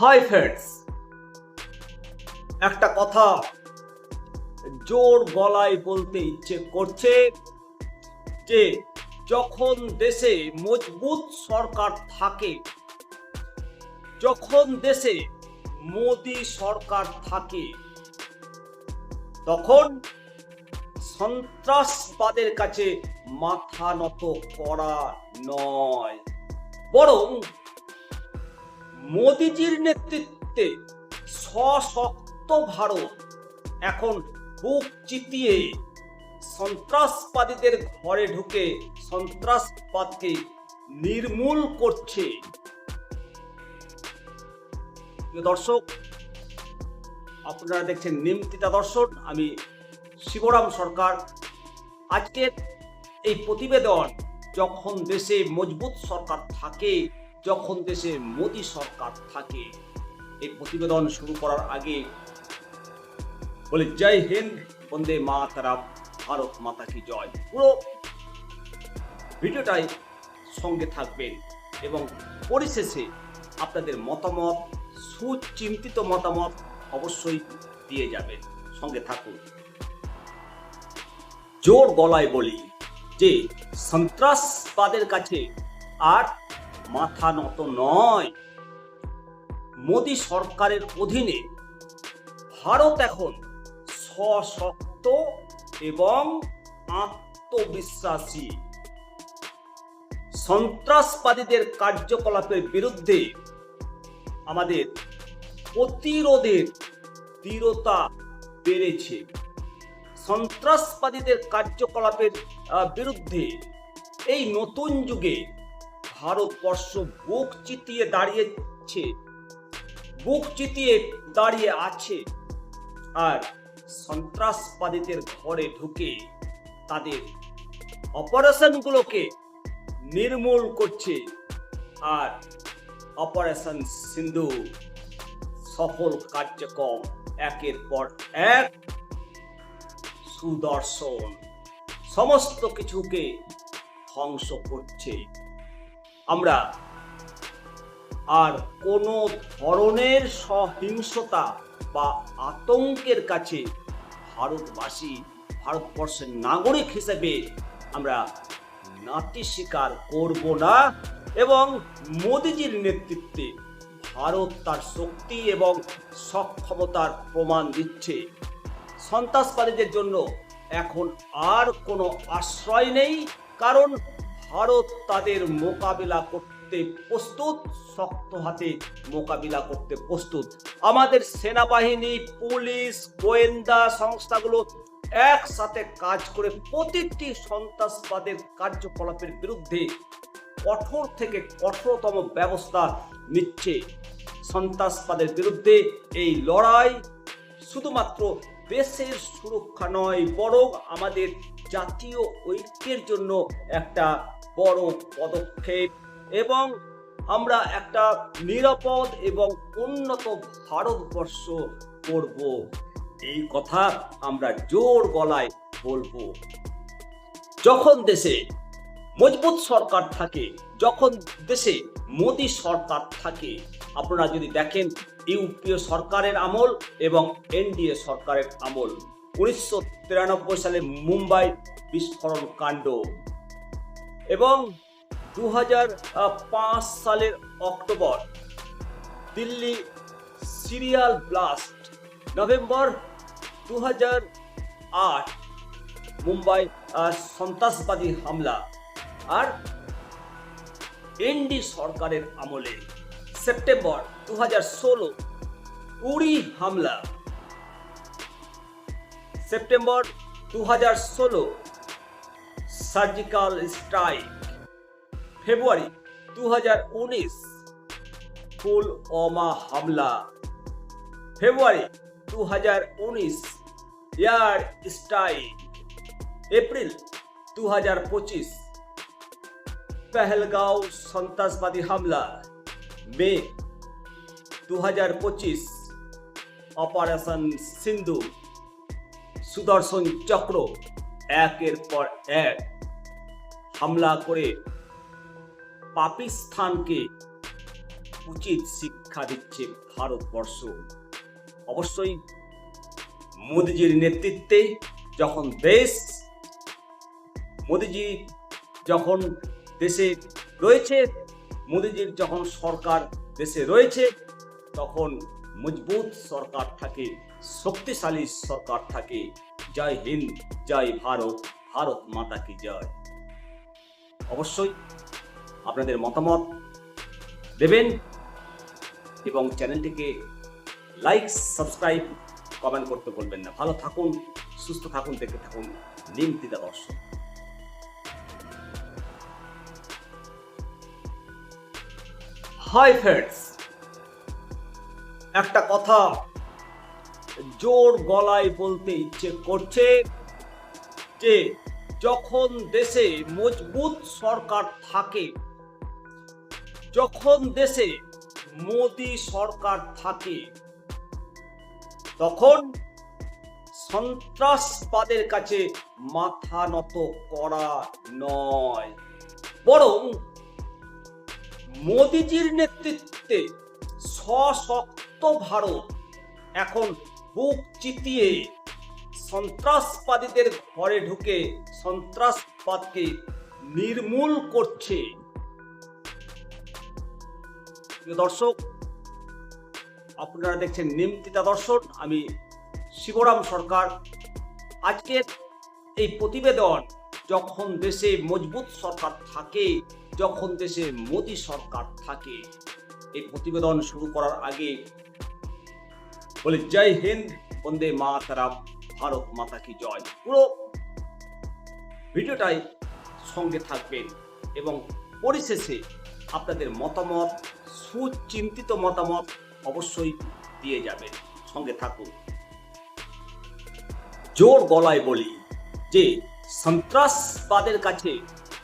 Hi friends একটা কথা জোর গলায় বলতে ইচ্ছে করছে যে যখন দেশে মজবুত সরকার থাকে, যখন দেশে মোদি সরকার থাকে, তখন সন্ত্রাসবাদের কাছে মাথা নত করা নয়। বরং মোদিজির নেতৃত্বে সশক্ত ভারত এখন বুক চিতিয়ে সন্ত্রাসবাদীদের ঘরে ঢুকে সন্ত্রাসবাদকে নির্মূল করছে। দর্শক, আপনারা দেখছেন নিমতিতা দর্শন। আমি শিবরাম সরকার। আজকের এই প্রতিবেদন যখন দেশে মজবুত সরকার থাকে যখন দেশে মোদী সরকার থাকে, এই প্রতিবেদন শুরু করার আগে বলে, জয় হিন্দ, বন্দে মা তারা ভারত মাতা কি জয়? পুরো ভিডিওটাই সঙ্গে থাকবেন এবং পরিশেষে আপনাদের মতামত, সুচিন্তিত মতামত অবশ্যই দিয়ে যাবেন। সঙ্গে থাকুন। জোর গলায় বলি যে, সন্ত্রাসবাদের কাছে আর মাথা নত নয়। মোদী সরকারের অধীনে ভারত এখন সশক্ত এবং আত্মবিশ্বাসী। সন্ত্রাসবাদীদের কার্যকলাপের বিরুদ্ধে আমাদের প্রতিরোধের দৃঢ়তা বেড়েছে। সন্ত্রাসবাদীদের কার্যকলাপের বিরুদ্ধে এই নতুন যুগে ভারতবর্ষ বুক চিতিয়ে দাঁড়িয়েছে। বুক চিতিয়ে দাঁড়িয়ে আছে। আর সন্ত্রাসবাদীদের ঘরে ঢুকে তাদের অপারেশনগুলোকে নির্মূল করছে। আর অপারেশন সিন্ধু সফল কার্যক্রম একের পর এক সুদর্শন। সমস্ত কিছুকে ধ্বংস করছে। আমরা। আর কোনো ধরনের সহিংসতা বা আতঙ্কের কাছে ভারতবাসী, ভারতবর্ষের নাগরিক হিসেবে আমরা নাতি স্বীকার করব না এবং মোদিজির নেতৃত্বে ভারত তার শক্তি এবং সক্ষমতার প্রমাণ দিচ্ছে। সন্ত্রাসবাদীদের জন্য এখন আর কোনো আশ্রয় নেই, কারণ ভারত তাদের মোকাবিলা করতে প্রস্তুত, শক্ত হাতে মোকাবিলা করতে প্রস্তুত। আমাদের সেনাবাহিনী, পুলিশ, গোয়েন্দা সংস্থাগুলো একসাথে কাজ করে প্রতিটি সন্ত্রাসবাদের কার্যকলাপের বিরুদ্ধে কঠোর থেকে কঠোরতম ব্যবস্থা নিচ্ছে। সন্ত্রাসবাদের বিরুদ্ধে এই লড়াই শুধুমাত্র দেশের সুরক্ষা নয়, বরং আমাদের জাতীয় ঐক্যের জন্য একটা বড় পদক্ষেপ এবং আমরা একটা নিরাপদ এবং উন্নত ভারতবর্ষ করব। এই কথা আমরা জোর গলায় বলব। যখন দেশে মজবুত সরকার থাকে, যখন দেশে মোদী সরকার থাকে, আপনারা যদি দেখেন ইউপিএ সরকারের আমল এবং এনডিএ সরকারের আমল, উনিশশো তিরানব্বই সালে মুম্বাই বিস্ফোরণ কাণ্ড। এবং দু সালের October Delhi serial blast, November দু মুম্বাই সন্ত্রাসবাদী হামলা আর এনডি সরকারের আমলে সেপ্টেম্বর দু হাজার ষোলো উড়ি হামলা। সেপ্টেম্বর দু হাজার ষোলো সার্জিক্যাল স্ট্রাইক, ফেব্রুয়ারি দু হাজার উনিশ, পুলওয়ামা হামলা, ফেব্রুয়ারি দু হাজার উনিশ, এয়ার স্ট্রাইক, এপ্রিল দু হাজার পঁচিশ, পেহেলগাঁও সন্ত্রাসবাদী হামলা, মে দু হাজার পঁচিশ, অপারেশন সিন্ধু, সুদর্শন চক্র একের পর এক হামলা করে পাকিস্তানকে উচিত শিক্ষা দিচ্ছে ভারতবর্ষ। অবশ্যই মোদিজির নেতৃত্বে যখন দেশ, মোদিজি যখন দেশে রয়েছে, মোদিজির যখন সরকার দেশে রয়েছে, তখন মজবুত সরকার থাকে, শক্তিশালী সরকার থাকে। জয় হিন্দ, জয় ভারত ভারত মাতা কি জয়। অবশ্যই আপনাদের মতামত দেবেন এবং চ্যানেলটিকে লাইক, সাবস্ক্রাইব, কমেন্ট করতে বলবেন না। ভালো থাকুন, সুস্থ থাকুন, দেখতে থাকুন। নিমতিদা দর্শক হাই ফ্রেন্ডস একটা কথা জোর গলায় বলতে ইচ্ছে করছে যে যখন দেশে মজবুত সরকার থাকে, যখন দেশে মোদি সরকার থাকে, তখন সন্ত্রাসবাদের কাছে মাথা নত করা নয়। বরং মোদিজির নেতৃত্বে সশক্ত ভারত এখন বুক চিতিয়ে সন্ত্রাসবাদীদের ঘরে ঢুকে সন্ত্রাসবাদকে নির্মূল করছে। দর্শক, আপনারা দেখছেন নিমতিতা দর্শন। আমি শিবরাম সরকার। আজকের এই প্রতিবেদন, যখন দেশে মজবুত সরকার থাকে, যখন দেশে মোদি সরকার থাকে, এই প্রতিবেদন শুরু করার আগে বলে, জয় হিন্দ, বন্দে মাতারাম, ভারত মাতা কি জয়। পুরো ভিডিওটাই সঙ্গে থাকবেন এবং পরিশেষে আপনাদের মতামত, সুচিন্তিত মতামত অবশ্যই দিয়ে যাবেন। সঙ্গে থাকুন। জোর গলায় বলি যে, সন্ত্রাসবাদের কাছে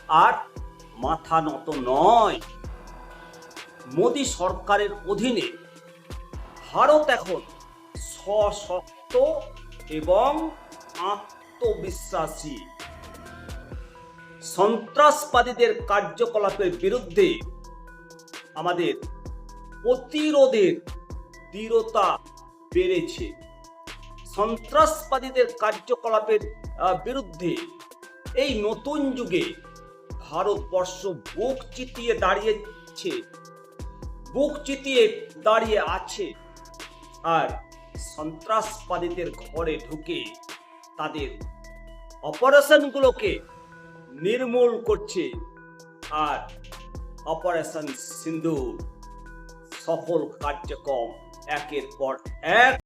আর মাথা নত নয়। মোদী সরকারের অধীনে ভারত এখন সশক্ত এবং আত্মবিশ্বাসী। সন্ত্রাসবাদীদের কার্যকলাপের বিরুদ্ধে আমাদের প্রতিরোধের দৃঢ়তা বেড়েছে। সন্ত্রাসবাদীদের কার্যকলাপের বিরুদ্ধে এই নতুন যুগে ভারতবর্ষ বুক চিতিয়ে দাঁড়িয়েছে। বুক চিতিয়ে দাঁড়িয়ে আছে। আর সন্ত্রাসবাদীদের ঘরে ঢুকে তাদের অপারেশনগুলোকে নির্মূল করছে আর অপারেশন সিন্ধু সফল কার্যক্রম একের পর এক